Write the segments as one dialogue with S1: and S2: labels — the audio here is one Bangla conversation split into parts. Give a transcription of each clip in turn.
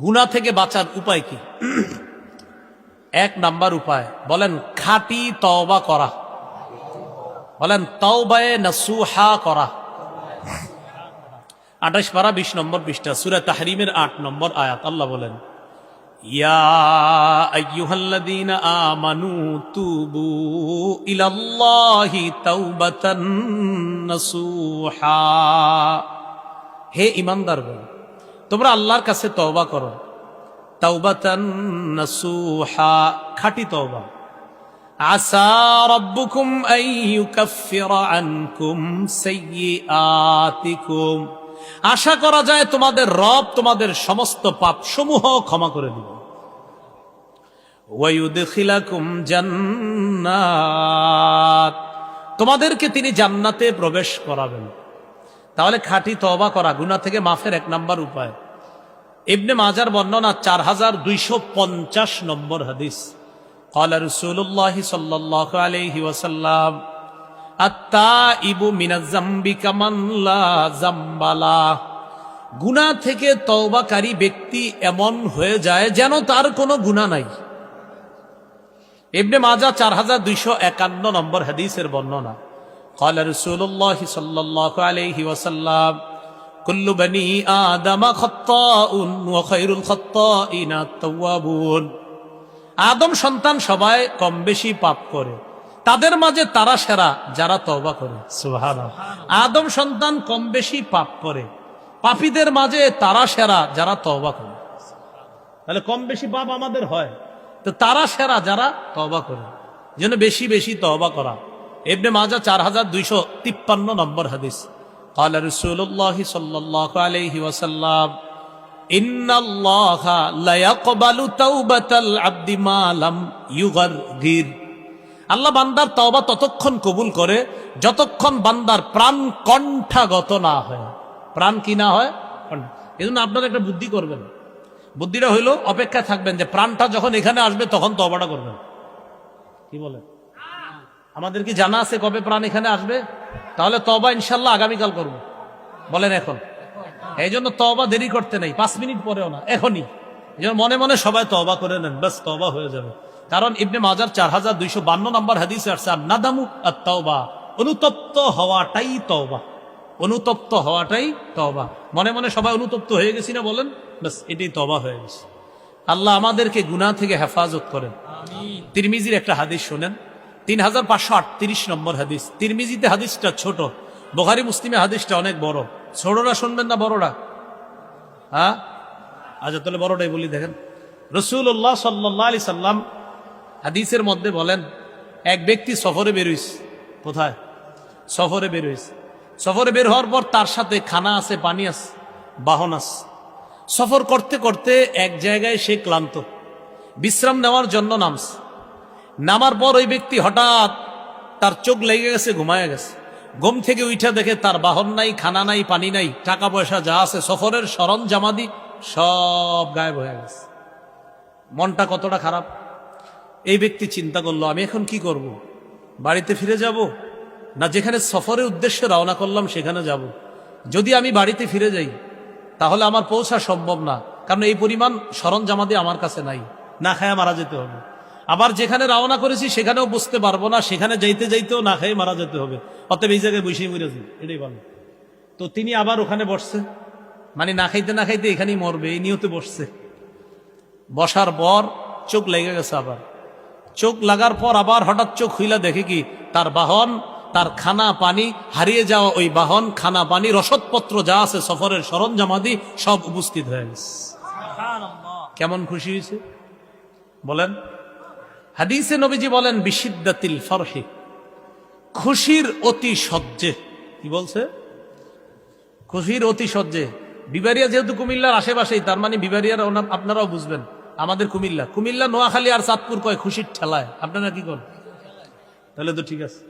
S1: গুণা থেকে বাঁচার উপায় কি? এক নাম্বার উপায়, বলেন, খাঁটি তওবা করা। বলেন, তওবায়ে নাসুহা করা। আঠাশ পারা, বিশ নম্বর পৃষ্ঠা, সুরা তাহরিমের আট নম্বর আয়াত, আল্লাহ বলেন আমানু তুবু হে ইমানদারগণ তোমরা আল্লাহর কাছে তওবা করো। তাওবাতান নাসুহা আশা করা যায় তোমাদের রব তোমাদের সমস্ত পাপ সমূহ ক্ষমা করে দিবে। তোমাদেরকে তিনি জান্নাতে প্রবেশ করাবেন। তাহলে খাঁটি তওবা করা গুনাহ থেকে মাফের এক নাম্বার উপায়। ইবনে মাজার বর্ণনা চার হাজার দুইশো পঞ্চাশ নম্বর হাদিস قال رسول الله صلى الله عليه وسلم التائب من الذنب كمن لا ذنب له গুনাহ থেকে তওবাকারী ব্যক্তি এমন হয়ে যায় যেন তার কোনো গুনাহ নাই ইবনে মাজা চার হাজার দুইশো একান্ন নম্বর হাদিসের বর্ণনা قال رسول الله صلى الله عليه وسلم কুল্লু আদম সন্তান সবাই কম বেশি পাপ করে। তাদের মাঝে তারা সেরা যারা তবা করে। আদম সন্তান কম বেশি পাপ করে। পাপীদের মাঝে তারা সেরা যারা তবা করে। তাহলে কম বেশি পাপ আমাদের হয়। তো তারা সেরা যারা তবা করে। যেন বেশি বেশি তবা করা। এমনি মাজা চার হাজার দুইশো তিপ্পান্ন নম্বর হাদিস। قال رسول الله صلى الله عليه وسلم إن الله لا يقبل توبة العبد ما لم يغرغر আল্লাহ বান্দার তওবা ততক্ষণ কবুল করে যতক্ষণ বান্দার প্রাণ কণ্ঠাগত না হয় প্রাণ কি না হয় এই জন্য আপনারা একটা বুদ্ধি করবেন বুদ্ধিটা হইলো অপেক্ষা থাকবেন যে প্রাণটা যখন এখানে আসবে তখন তবাটা করবেন কি বলে আমাদের কি জানা আছে কবে প্রাণ এখানে আসবে তাহলে তবা ইনশাল্লাহ আগামীকাল করব। বলেন এখন। এই জন্য তবা দেরি করতে নেই পাঁচ মিনিট পরেও না এখনই। এই মনে মনে সবাই তবা করে নেন ব্যাস তবা হয়ে যাবে। কারণ ইবনে মাজার চার হাজার দুইশো বান্ন নম্বর হাদিসে আসছে আর নাদামু আর তওবা অনুতপ্ত হওয়াটাই তওবা। অনুতপ্ত হওয়াটাই তওবা। মনে মনে সবাই অনুতপ্ত হয়ে গেছি না বলেন? ব্যাস এটাই তবা হয়ে গেছে। আল্লাহ আমাদেরকে গুনাহ থেকে হেফাজত করেন। তিরমিজির একটা হাদিস শোনেন তিন হাজার পাঁচশো আটত্রিশ নম্বর হাদিস। তিরমিজিতে হাদিসটা ছোট, বোখারি মুসলিমে হাদিসটা অনেক বড়। ছোটরা শুনবেন না, বড়রা? হ্যাঁ? আচ্ছা তাহলে বড়টাই বলি, দেখেন। রসুল্লাহ সাল্লাহ আলি সাল্লাম হাদিসের মধ্যে বলেন, এক ব্যক্তি সফরে বেরোইস, কোথায়? সফরে বেরোইস। সফরে বের হওয়ার পর তার সাথে খানা আছে, পানি আছে, বাহন আছে। সফর করতে করতে এক জায়গায় সে ক্লান্ত। বিশ্রাম নেওয়ার জন্য নামছে। নামার পর ওই ব্যক্তি হঠাৎ তার চোখ লেগে গেছে, ঘুমায় গেছে। ঘুম থেকে উঠে দেখে তার বাহন নাই, খানা নাই, পানি নাই টাকা পয়সা যা আছে, সফরের সরঞ্জামাদি সব গায়েব হয়ে গেছে। মনটা কতটা খারাপ। এই ব্যক্তি চিন্তা করল, আমি এখন কি করব। বাড়িতে ফিরে যাব? না যেখানে সফরের উদ্দেশ্যে রওনা করলাম, সেখানে যাব। যদি আমি বাড়িতে ফিরে যাই, তাহলে আমার পৌঁছা সম্ভব না, কারণ এই পরিমাণ সরঞ্জামাদি আমার কাছে নাই। না খায় মারা যেতে হবে। আবার যেখানে রওনা করেছি সেখানেও বুঝতে পারব না সেখানে যাইতে যাইতেও না খেয়ে মারা যেতে হবে। অতএব এই জায়গায় বসেই মরেছি এটাই ভালো তো তিনি আবার ওখানে বসছে। মানে না খাইতে না খাইতে এখানেই মরবে এই নিয়তে বসছে। বসার পর চোখ লেগে গেছে আবার। চোখ লাগার পর আবার হঠাৎ চোখ হইলা দেখে কি তার বাহন তার খানা পানি হারিয়ে যাওয়া ওই বাহন খানা পানি রসদপত্র যা আছে সফরের সরঞ্জামাদি সব উপস্থিত হয়ে গেছে। কেমন খুশি হয়েছে? বলেন। হাদিসে নবীজি বলেন, বিশিদ্দাতিল ফরহে। খুশির অতি সহ্যে কি বলছে? খুশির অতি সহ্যে বিবারিয়া যেহেতু কুমিল্লার আশেপাশেই, তার মানে বিবারিয়ার আপনারাও বুঝবেন, আমাদের কুমিল্লা। কুমিল্লা, নোয়াখালী আর চাঁদপুর কয় খুশির ঠেলায়। আপনারা কি করেন তাহলে তো ঠিক আছে।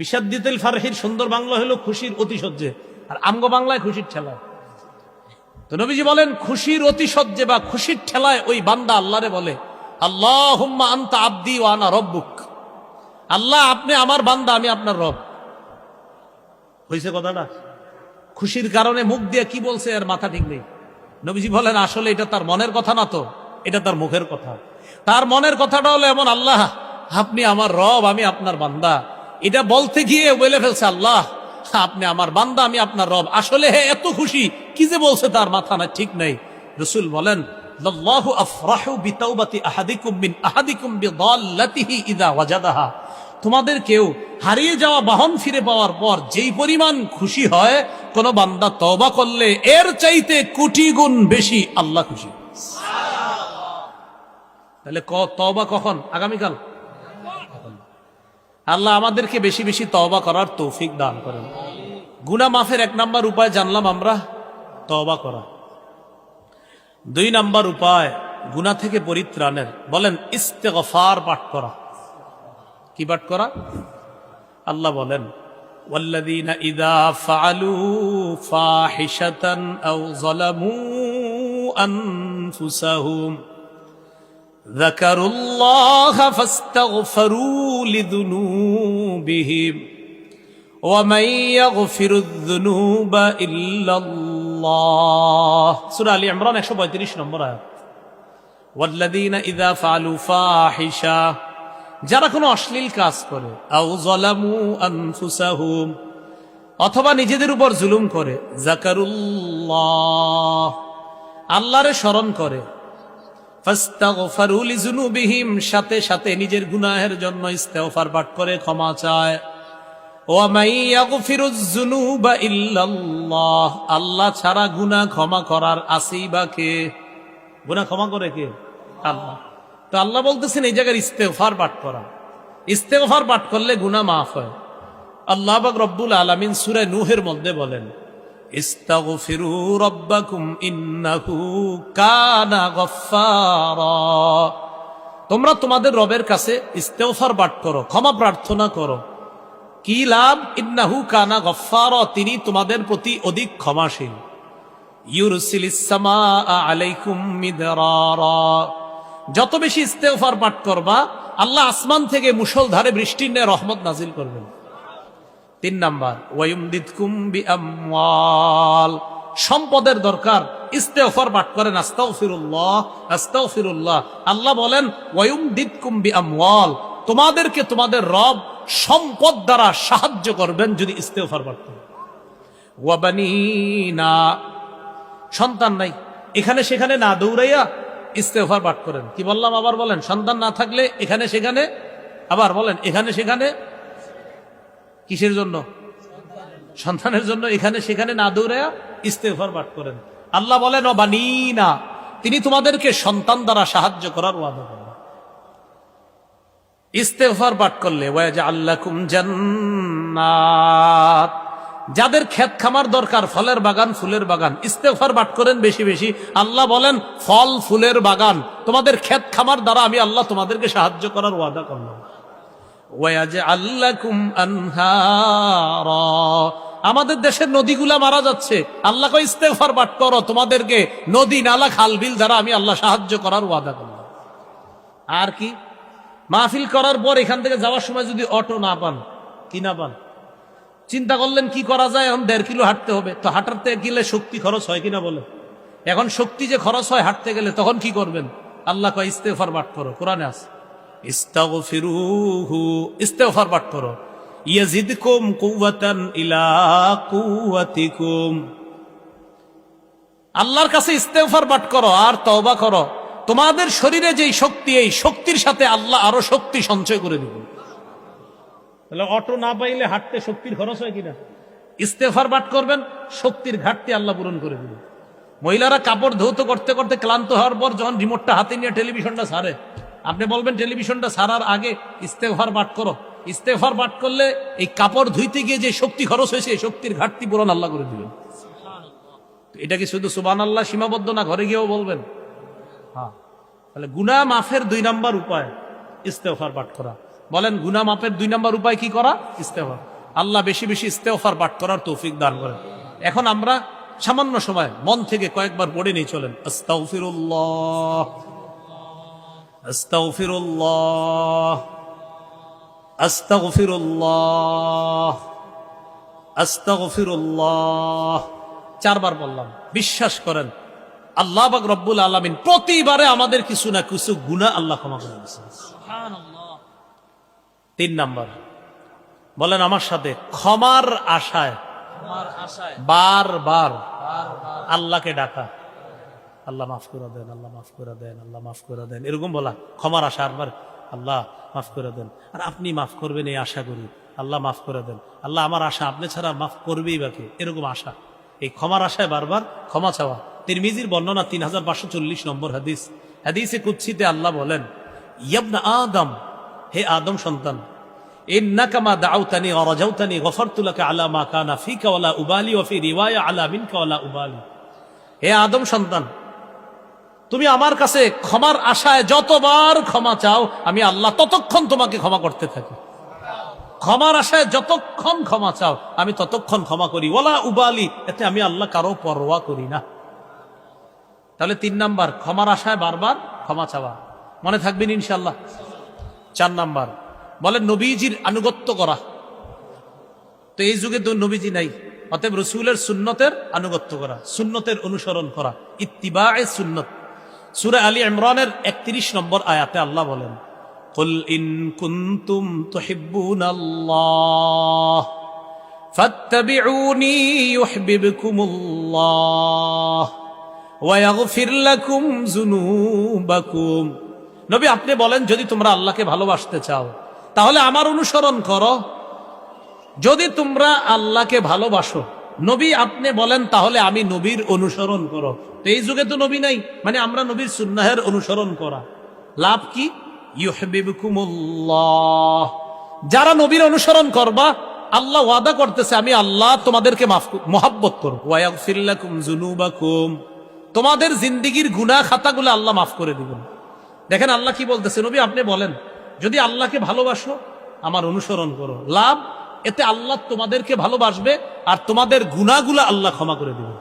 S1: বিষাদ্দিতিল ফারহির সুন্দর বাংলা হলো খুশির অতি সহ্যে আর আমগো বাংলায় খুশির ঠেলায়। তো নবীজি বলেন, খুশির অতি সহ্যে বা খুশির ঠেলায় ওই বান্দা আল্লাহরে বলে আল্লাহ আন্তা আব্দি ও আনা রব্বুক। আল্লাহ, আপনি আমার বান্দা, আমি আপনার রব। হয়েছে কথাটা খুশির কারণে মুখ দিয়ে কি বলছে আর মাথা ঠিক নেই। নবীজি বলেন, আসলে এটা তার মনের কথা না তো, এটা তার মুখের কথা। তার মনের কথাটা হলো এমন, আল্লাহ, আপনি আমার রব, আমি আপনার বান্দা। এটা বলতে গিয়ে বলে ফেলছে আল্লাহ, আপনি আমার বান্দা, আমি আপনার রব। আসলে হে, এত খুশি, কি যে বলছে তার মাথা না ঠিক নেই। রসুল বলেন লাল্লাহু আফরাহু বিতাওবাতি আহাদিকুম মিন আহাদিকুম বিদাল্লাতিহি ইদা ওয়াজাদাহা। তোমাদের কেউ হারিয়ে যাওয়া বাহন ফিরে পাওয়ার পর যেই পরিমাণ খুশি হয় কোন বান্দা তওবা করলে এর চাইতে কোটি গুণ বেশি আল্লাহ খুশি। তাহলে ক তওবা কখন? আগামীকাল? আল্লাহ আমাদেরকে বেশি বেশি তওবা করার তৌফিক দান করেন। গুনা মাফের এক নাম্বার উপায় জানলাম আমরা তওবা করা। দুই নাম্বার উপায় গুনা থেকে পরিত্রাণের বলেন ইস্তেগফার পাঠ করা কি পাঠ করা আল্লাহ বলেন والذين إذا فعلوا فاحشة أو ظلموا أنفسهم ذكروا الله فاستغفروا لذنوبهم ومن يغفر الذنوب إلا الله আল্লাহ সুরা আলী ইমরান একশো পঁয়ত্রিশ নম্বর ইদা ফাহিশা। যারা কোনো অশ্লীল কাজ করে অথবা নিজেদের উপর জুলুম করে জাকারুল্লাহ আল্লাহরে স্মরণ করে ফাস্তাগফারু সাথে সাথে নিজের গুনাহের জন্য ইস্তেফার পাঠ করে ক্ষমা চায়। আল্লাহ ছাড়া গুনাহ ক্ষমা করার আসেই বা কে? গুনাহ ক্ষমা করে কে? আল্লাহ। তো আল্লাহ বলতেছেন এই জায়গার ইস্তেগফার পাঠ করা। ইস্তেগফার পাঠ করলে গুনাহ মাফ হয়। আল্লাহ পাক রব্বুল আলামিন সূরা নূহের মধ্যে বলেন, ইস্তাগফিরু রাব্বাকুম ইন্নাহু কানা গফফারা। তোমরা তোমাদের রবের কাছে ইস্তেগফার পাঠ করো, ক্ষমা প্রার্থনা করো। কি লাভ? ইন্নাহু কানা গফার তিনি তোমাদের প্রতি অধিক আলাইকুম যত বেশি ইস্তেফার পাঠ করবা, আল্লাহ আসমান থেকে মুষলধারে বৃষ্টি নিয়ে রহমত নাজিল করবেন। তিন নাম্বার সম্পদের দরকার ইস্তেফার পাঠ করেন, আস্তাগফিরুল্লাহ আস্তাগফিরুল্লাহ। আল্লাহ বলেন, ওয়ায়ুমদিদকুম বিআমওয়াল। তোমাদেরকে তোমাদের রব সম্পদ দ্বারা সাহায্য করবেন যদি ইস্তেগফার পাঠ করেন ওয়াবানিনা সন্তান নাই। এখানে সেখানে না দৌড়াইয়া ইস্তেফার পাঠ করেন। কি বললাম? আবার বলেন, সন্তান না থাকলে এখানে সেখানে? আবার বলেন, এখানে সেখানে? কিসের জন্য? সন্তানের জন্য এখানে সেখানে না দৌড়াইয়া ইস্তেফার পাঠ করেন। আল্লাহ বলেন ও বানি না তিনি তোমাদেরকে সন্তান দ্বারা সাহায্য করার ওয়াদা করেন। ইস্তেফার পাঠ করলে যাদের ক্ষেত খামার দরকার, ফলের বাগান, ফুলের বাগান ইস্তেফার বাট করেন বেশি বেশি। আল্লাহ বলেন, ফল, ফুলের বাগান, তোমাদের ক্ষেত খামার দ্বারা আমি আল্লাহ তোমাদেরকে সাহায্য করার ওয়াদা করলাম। আমাদের দেশের নদীগুলা মারা যাচ্ছে। আল্লাহ ইস্তেফার বাট করো, তোমাদেরকে নদী, নালা, খাল, বিল দ্বারা আমি আল্লাহ সাহায্য করার ওয়াদা করলাম। আর কি? মাহফিল করার পর এখান থেকে যাওয়ার সময় যদি অটো না পান কি না পান? চিন্তা করলেন কি করা যায়? এখন দেড় কিলো হাঁটতে হবে। তো হাঁটাতে গেলে শক্তি খরচ হয় কিনা বলে এখন শক্তি যে খরচ হয় হাঁটতে গেলে তখন কি করবেন? আল্লাহ কয় ইস্তেফার পাঠ করো। কোরআনে আস ইস্তাগফিরুহু। ইস্তেফার পাঠ করো। ইয়াজিদকুম কুওয়াতান ইলা কুওয়াতিকুম। আল্লাহর কাছে ইস্তেফার পাঠ করো আর তওবা করো। তোমাদের শরীরে যেই শক্তি এই শক্তির সাথে আল্লাহ আরও শক্তি সঞ্চয় করে দিবেন তাহলে অটো না পাইলে হাঁটতে শক্তির খরচ হয় কিনা? ইস্তেফার বাট করবেন শক্তির ঘাটতি আল্লাহ পূরণ করে দিবেন মহিলারা কাপড় ধৌত করতে করতে ক্লান্ত হওয়ার পর যখন রিমোটটা হাতে নিয়ে টেলিভিশনটা সারে আপনি বলবেন টেলিভিশনটা সারার আগে ইস্তেফার বাট করো। ইস্তেফার বাট করলে এই কাপড় ধুইতে গিয়ে যে শক্তি খরচ হয়েছে শক্তির ঘাটতি পূরণ আল্লাহ করে দিবেন। এটা কি শুধু সুবান আল্লাহ সীমাবদ্ধ না ঘরে গিয়েও বলবেন? তাহলে গুনা মাফের দুই নাম্বার উপায় ইস্তেফার পাঠ করা। বলেন গুনা মাফের দুই নাম্বার উপায় কি করা? ইস্তেফার আল্লাহ বেশি বেশি ইস্তেফার পাঠ করার তৌফিক দান করেন। এখন আমরা সামান্য সময়, মন থেকে কয়েকবার পড়ে নিয়ে চলেন। চারবার বললাম। বিশ্বাস করেন আল্লাহ বাক রব্বুল আলমিন প্রতিবারে আমাদের কিছু না কিছু গুণা আল্লাহ ক্ষমা করে দিচ্ছেন তিন নাম্বার। বলেন আমার সাথে ক্ষমার আশায় বার বার আল্লাহকে ডাকা। আল্লাহ মাফ করে দেন আল্লাহ মাফ করে দেন আল্লাহ মাফ করে দেন। এরকম বলা ক্ষমার আশা আরবার আল্লাহ মাফ করে দেন। আর আপনি মাফ করবেন এই আশা করি। আল্লাহ মাফ করে দেন। আল্লাহ আমার আশা আপনি ছাড়া মাফ করবেই বাকি এরকম আশা। এই ক্ষমার আশায় বারবার ক্ষমা চাওয়া। তিরমিজির বর্ণনা তিন হাজার পাঁচশো চল্লিশ নম্বর হাদিস। হাদিসে কুচ্ছিতে আল্লাহ বলেন, ইয়াবনা আদম, হে আদম সন্তান উবালি উবালি। হে আদম সন্তান, তুমি আমার কাছে ক্ষমার আশায় যতবার ক্ষমা চাও, আমি আল্লাহ ততক্ষণ তোমাকে ক্ষমা করতে থাকি। ক্ষমার আশায় যতক্ষণ ক্ষমা চাও, আমি ততক্ষণ ক্ষমা করি। ওলা উবালি, এতে আমি আল্লাহ কারও পরোয়া করি না। তাহলে তিন নাম্বার ক্ষমার আশায় বারবার ক্ষমা চাওয়া মনে থাকবেন ইনশাল্লাহ চার নাম্বার বলেন নবীজির আনুগত্য করা তো এই যুগে তো নবীজি নাই অতএব রসুলের সুন্নতের আনুগত্য করা সুন্নতের অনুসরণ করা ইত্তিবা সুন্নত সুরে আলী ইমরানের একত্রিশ নম্বর আয়াতে আল্লাহ বলেন قل إن كنتم تحبون الله فاتبعوني يحببكم الله নবী, আপনি বলেন, যদি তোমরা আল্লাহকে ভালোবাসতে চাও, তাহলে আমার অনুসরণ করো। যদি তোমরা আল্লাহকে ভালোবাসো, নবী, আপনি বলেন, তাহলে আমি নবীর অনুসরণ করো। তো এই যুগে তো নবী নাই মানে আমরা নবীর সুন্নাহের অনুসরণ করা। লাভ কি? যারা নবীর অনুসরণ করবা, আল্লাহ ওয়াদা করতেছে, আমি আল্লাহ তোমাদেরকে মহাব্বত করব। জুনুবাকুম তোমাদের জিন্দিগির গুনাহ খাতাগুলো আল্লাহ মাফ করে দিবেন। দেখেন আল্লাহ কি বলতেছে? নবী, আপনি বলেন, যদি আল্লাহকে ভালোবাসো, আমার অনুসরণ করো। লাভ, এতে আল্লাহ তোমাদেরকে ভালোবাসবে আর তোমাদের গুণাগুলো আল্লাহ ক্ষমা করে দিবে